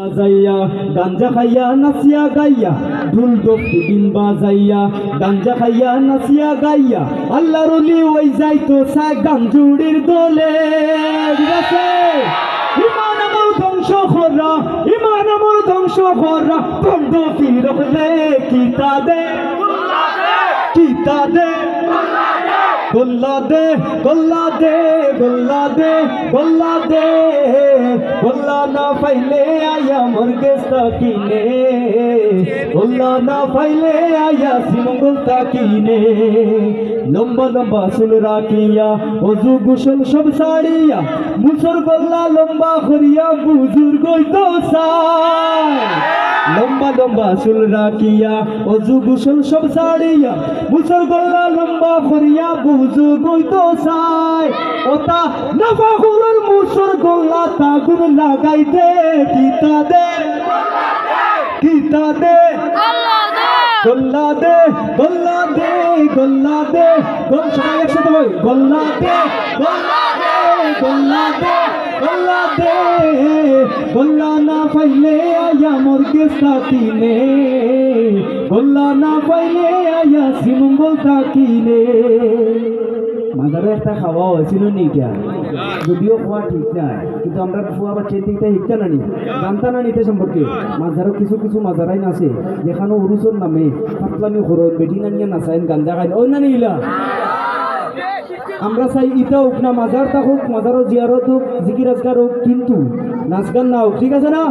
বাজাইয়া খাইয়া, নাচিয়া গাইয়া, ঢুল ডফি বিন বাজাইয়া খাইয়া, নাচিয়া গাইয়া আল্লাহ রলি ওই যাইতো সাই গাঞ্জুড়ির দলে। ইমান ধ্বংস করা ইমান আমল ধ্বংস দে? দে? গোল্লা দে গোল্লা দে গোল্লা দে গোল্লা দে। গোল্লা না পাইলে আয়া মুরগেস কিনে গোল্লা না পাইলে আয়া সিমঙ্গল কিনে লম্বা লম্বা চুল রাখিয়া, অজু গুসল সব সারিয়া, মুসর গোল্লা লম্বা করিয়া বুজুর্গ তো সায় লম্বা লম্বা চুল রাখিয়া, অজু গুসল সব সারিয়া মুসর গল্লা লম্বা করিয়া বুজু গইত চাই। ওটা নাফা গুলোর মুসর গল্লা তাগুন লাগাই দে কিতা দে কিতা দে, গল্লা দে গল্লা দে গল্লা দে গোল সবাই একসাথে দে, গল্লা দে, গল্লা দে গল্লা দে গল্লা না পাইলে আয়া মুরগে সাকিনে গল্লা না পাইলে আয়া সিমঙ্গল তাকিনে মাদারে একটা খাওয়া হয়েছিল নি কিয়া যদিও খোয়া ঠিক নাই, কিন্তু আমরা খোয়া বা চেতে ইটা শিখতে নানি। জানতা না নিতে সম্পর্কে। মাঝারও কিছু কিছু মাঝারাই নাছে। যেখানে উরুচর নামে ফাতলামি খরচ বেটি নানিয়ে নাচাইন গাঞ্জা খাইন। ওই নানি ইলা। আমরা চাই ইটা হোক না মাজার হোক মাজারও জিয়ারত হোক জিকির আজকার হোক কিন্তু নাচ গান না হোক ঠিক আছে না?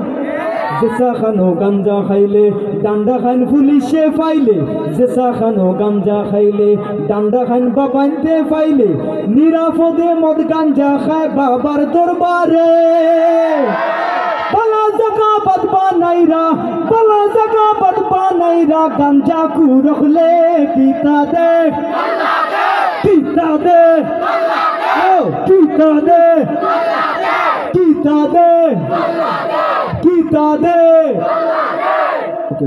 জেসা খানো গাঞ্জা খাইলে ডান্ডা খাইন পুলিশে পাইলে জেসা খানো গাঞ্জা খাইলে ডান্ডা খাইন বাবাইতে পাইলে নিরাপদে মদ গাঞ্জা খায় বাবার দরবারে বালা জাগা বাদবা নাইরা বালা জাগা বাদবা নাইরা গাঞ্জা কু রখলে পিতা দে পিতা দে ও পিতা দে পিতা দে পিতা দে ওকে